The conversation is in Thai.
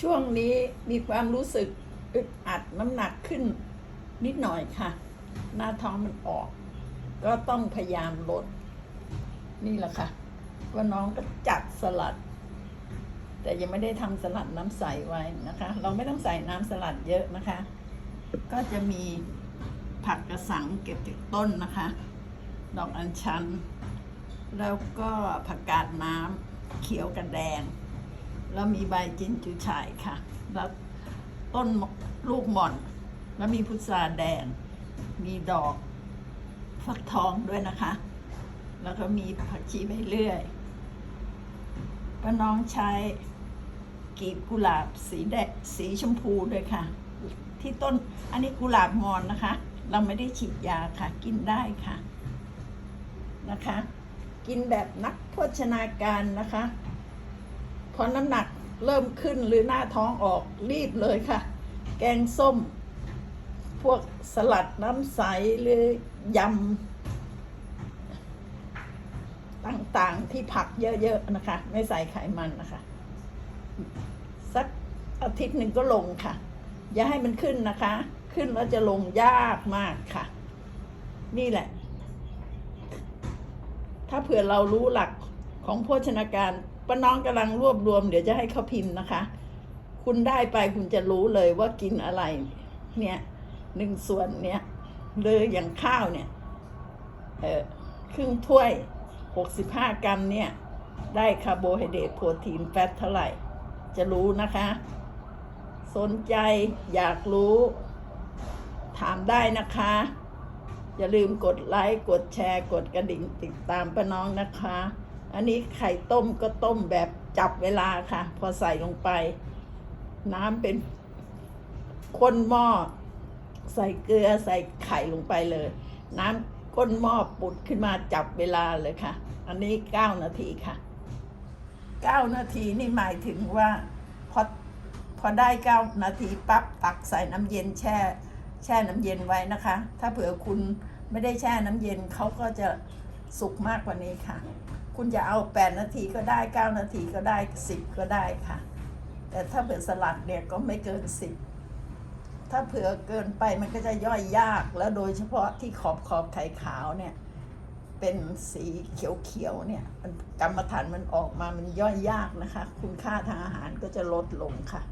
ช่วงนี้มีความรู้สึกอึดอัดน้ำหนักขึ้นนิดหน่อยค่ะ หน้าท้องมันออก ก็ต้องพยายามลด นี่แหละค่ะก็น้องก็จัดสลัด แต่ยังไม่ได้ทำสลัดน้ำใสไว้นะคะ เราไม่ต้องใส่น้ำสลัดเยอะนะคะ ก็จะมีผักกระสังเก็บจากต้นนะคะ ดอกอัญชัน แล้วก็ผักกาดน้ำเขียวกับแดง แล้วมีใบจินจูฉ่ายค่ะ แล้วต้นลูกหม่อน แล้วมีพุทราแดง มีดอกฟักทองด้วยนะคะ แล้วก็มีผักชีใบเลื่อยป้าน้องใช้กีบกุหลาบสีแดงสีชมพูด้วยค่ะ ที่ต้นอันนี้กุหลาบมอนนะคะ เราไม่ได้ฉีดยาค่ะ กินได้ค่ะนะคะ กินแบบนักโภชนาการนะคะ พอน้ำหนักเริ่มขึ้นหรือหน้าท้องออกรีบเลยค่ะ แกงส้ม พวกสลัดน้ำใสหรือยำต่างๆที่ผักเยอะๆนะคะ ไม่ใส่ไขมันนะคะ สักอาทิตย์หนึ่งก็ลงค่ะ อย่าให้มันขึ้นนะคะ ขึ้นแล้วจะลงยากมากค่ะ นี่แหละ ถ้าเผื่อเรารู้หลักของโภชนาการ ป้าน้องกำลังรวบรวม เดี๋ยวจะให้เขาพิมพ์นะคะ คุณได้ไปคุณจะรู้เลยว่ากินอะไร เนี่ยหนึ่งส่วนเนี่ยเลยอย่างข้าวเนี่ยเออครึ่งถ้วยหกสิบห้ากรัมเนี่ย ได้คาร์โบไฮเดรตโปรตีนแฟตเท่าไหร่ จะรู้นะคะ สนใจอยากรู้ ถามได้นะคะ อย่าลืมกดไลค์ กดแชร์ กดกระดิ่งติดตามป้าน้องนะคะ อันนี้ไข่ต้มก็ต้มแบบจับเวลาค่ะ พอใส่ลงไป น้ำเป็นข้นหม้อ ใส่เกลือใส่ไข่ลงไปเลย น้ำก้นหม้อปุดขึ้นมาจับเวลาเลยค่ะ อันนี้เก้านาทีค่ะเก้านาทีนี่หมายถึงว่าพอพอได้เก้านาทีปั๊บตักใส่น้ำเย็นแช่ แช่น้ำเย็นไว้นะคะ ถ้าเผื่อคุณไม่ได้แช่น้ำเย็นเขาก็จะสุกมากกว่านี้ค่ะ คุณจะเอา 8 นาทีก็ได้ 9 นาทีก็ได้ 10 ก็ได้ค่ะ แต่ถ้าเผื่อสลัดเนี่ยก็ไม่เกิน 10 ถ้าเผื่อเกินไปมันก็จะย่อยยากแล้วโดยเฉพาะที่ขอบขอบไข่ขาวเนี่ย เป็นสีเขียวๆเนี่ยกรรมฐานมันออกมามันย่อยยากนะคะ คุณค่าทางอาหารก็จะลดลงค่ะ